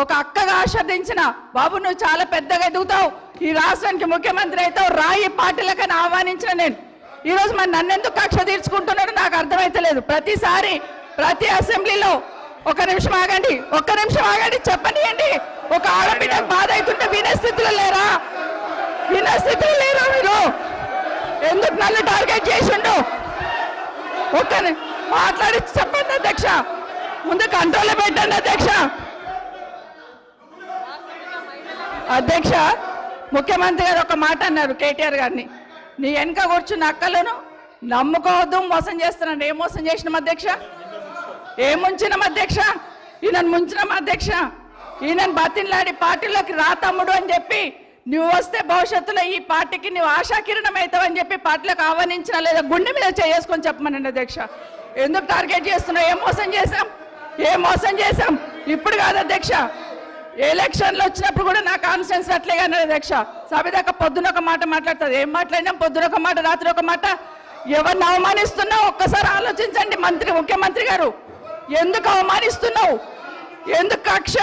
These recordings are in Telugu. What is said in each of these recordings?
ఒక అక్కగా ఆశీర్వదించిన బాబు నువ్వు చాలా పెద్దగా ఎదుగుతావు. ఈ రాష్ట్రానికి ముఖ్యమంత్రి అవుతావు. రాయి పార్టీలకని ఆహ్వానించిన నేను. ఈ రోజు మరి నన్నెందుకు కక్ష తీర్చుకుంటున్నాడు నాకు అర్థమైతలేదు. ప్రతిసారి ప్రతి అసెంబ్లీలో ఒక నిమిషం ఆగండి. ఒక్క నిమిషం ఆగండి. చెప్పనియండి. ఒక ఆడబిడ్డ బాధ అవుతుంటే వినే స్థితిలో లేరా? వినే స్థితిలో లేరా మీరు? ఎందుకు నన్ను టార్గెట్ చేసిండు? ఒక్క మాట్లాడి చెప్పండి అధ్యక్ష. ముందు కంట్రోల్ పెట్టండి అధ్యక్ష. అధ్యక్ష ముఖ్యమంత్రి గారు ఒక మాట అన్నారు కేటీఆర్ గారిని. నీ వెనక కూర్చున్న అక్కలను నమ్ముకోవద్దు మోసం చేస్తున్నాను. ఏం మోసం చేసినాం అధ్యక్ష? ఏం ముంచినాం అధ్యక్ష? ఈయనను ముంచినాం అధ్యక్ష. ఈయనను బతిన్లాడి పార్టీలోకి రా తమ్ముడు అని చెప్పి నువ్వు వస్తే భవిష్యత్తులో ఈ పార్టీకి నువ్వు ఆశాకిరణం అవుతావని చెప్పి పార్టీలకు ఆహ్వానించినా లేదా గుండె మీద చేసుకొని చెప్పమనండి అధ్యక్ష. ఎందుకు టార్గెట్ చేస్తున్నావు? ఏం మోసం చేశాం? ఏం మోసం చేశాం? ఇప్పుడు కాదు అధ్యక్ష. ఎలక్షన్లు వచ్చినప్పుడు కూడా నా కాన్ఫిడెన్స్ అట్లే అన్నారు అధ్యక్ష. సభ దాకా పొద్దున ఒక మాట మాట్లాడుతుంది. ఏం మాట్లాడినాం పొద్దున ఒక మాట రాత్రి ఒక మాట. ఎవరిని అవమానిస్తున్నావు? ఒక్కసారి ఆలోచించండి మంత్రి ముఖ్యమంత్రి గారు. ఎందుకు అవమానిస్తున్నావు? ఎందుకు కక్ష?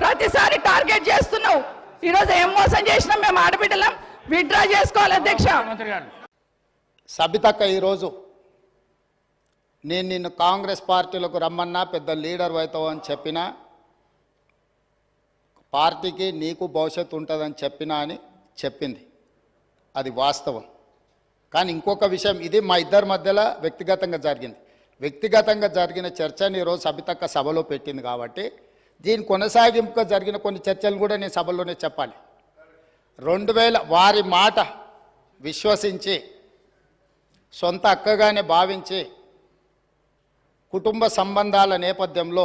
ప్రతిసారి టార్గెట్ చేస్తున్నావు. ఈరోజు ఏం మోసం చేసినాం? మేము ఆడబిడ్డలం. విత్డ్రా చేసుకోవాలి అధ్యక్ష. సబితక్క ఈరోజు నేను నిన్ను కాంగ్రెస్ పార్టీలకు రమ్మన్నా పెద్ద లీడర్ అవుతావు అని చెప్పినా పార్టీకి నీకు భవిష్యత్తు ఉంటుందని చెప్పినా అని చెప్పింది. అది వాస్తవం. కానీ ఇంకొక విషయం ఇది మా ఇద్దరి మధ్యలో వ్యక్తిగతంగా జరిగింది. వ్యక్తిగతంగా జరిగిన చర్చని ఈరోజు సబితక్క సభలో పెట్టింది కాబట్టి దీని కొనసాగింపుగా జరిగిన కొన్ని చర్చలు కూడా నేను సభలోనే చెప్పాలి. రెండు వేల వారి మాట విశ్వసించి సొంత అక్కగానే భావించి కుటుంబ సంబంధాల నేపథ్యంలో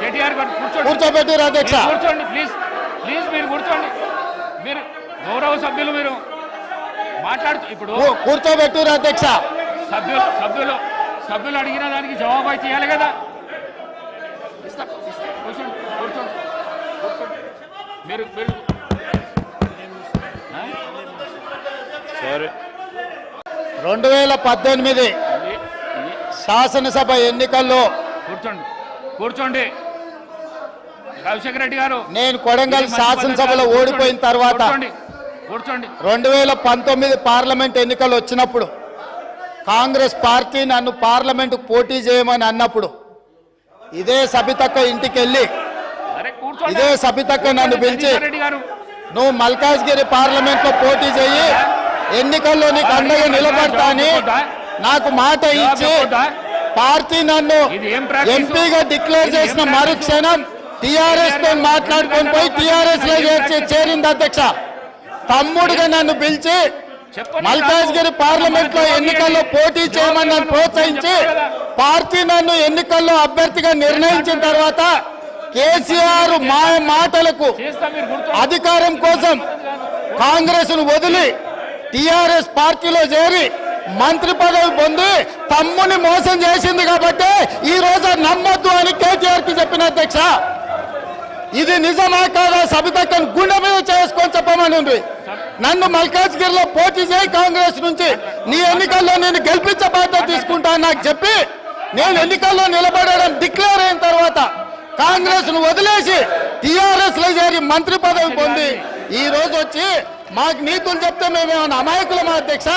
కేటీఆర్ గారు కూర్చోండి. కూర్చోబెట్టిరు అధ్యక్ష కూర్చోండి ప్లీజ్ ప్లీజ్ మీరు కూర్చోండి. మీరు గౌరవ సభ్యులు మీరు మాట్లాడుతూ ఇప్పుడు కూ- కూర్చోబెట్టిరు అధ్యక్ష సభ్యులు సభ్యులు సభ్యులు అడిగిన దానికి జవాబు అయితే ఇవ్వాలి కదా. ఇస్తా కూర్చోండి కూర్చోండి కూర్చోండి. మీరు మీరు? సరే. రెండు వేల పద్దెనిమిది. శాసనసభ ఎన్నికల్లో కూర్చోండి కూర్చోండి. రెడ్డి గారు నేను కొడంగల్ శాసనసభలో. ఓడిపోయిన తర్వాత రెండు వేల పంతొమ్మిది పార్లమెంట్ ఎన్నికలు వచ్చినప్పుడు కాంగ్రెస్ పార్టీ నన్ను పార్లమెంటుకు పోటీ చేయమని అన్నప్పుడు ఇదే సబితక్క ఇంటికి వెళ్ళి ఇదే సబితక్క నన్ను పిలిచి నువ్వు మల్కాజ్గిరి పార్లమెంట్లో పోటీ చెయ్యి ఎన్నికల్లో నీకు అండగా నిలబడతా అని నాకు మాట ఇచ్చి పార్టీ నన్ను? ఎంపీగా డిక్లేర్ చేసిన? మరుక్షణం టిఆర్ఎస్తో మాట్లాడుకొని పోయి టిఆర్ఎస్లో చేర్చి చేరింది అధ్యక్ష తమ్ముడుగా నన్ను పిలిచి చెప్పండి మల్కాజ్గిరి నాకు. పార్లమెంట్లో ఎన్నికల్లో. పోటీ చేయమని నన్ను ప్రోత్సహించి. పార్టీ నన్ను ఎన్నికల్లో అభ్యర్థిగా నిర్ణయించిన తర్వాత కేసీఆర్ మా మాటలకు అధికారం కోసం కాంగ్రెస్ను వదిలి టిఆర్ఎస్ పార్టీలో చేరి మంత్రి పదవి పొంది తమ్ముని మోసం చేసింది కాబట్టి ఈ రోజు నమ్మొద్దు అని కేటీఆర్కి చెప్పిన అధ్యక్ష ఇది నిజమా కాదా? సబితక్కను గుండె మీద చేసుకొని చెప్పమని ఉంది. నన్ను మల్కాజ్గిరిలో పోటీ చేయి కాంగ్రెస్ నుంచి. నీ ఎన్నికల్లో నేను గెలిపించే బాధ్యత తీసుకుంటా నాకు చెప్పి నేను ఎన్నికల్లో నిలబడడం డిక్లేర్ అయిన తర్వాత కాంగ్రెస్ను వదిలేసి టిఆర్ఎస్లో చేరి మంత్రి పదవి పొంది ఈ రోజు వచ్చి మాకు నీతులు చెప్తే మేమేమన్నా అమాయకులమా అధ్యక్ష?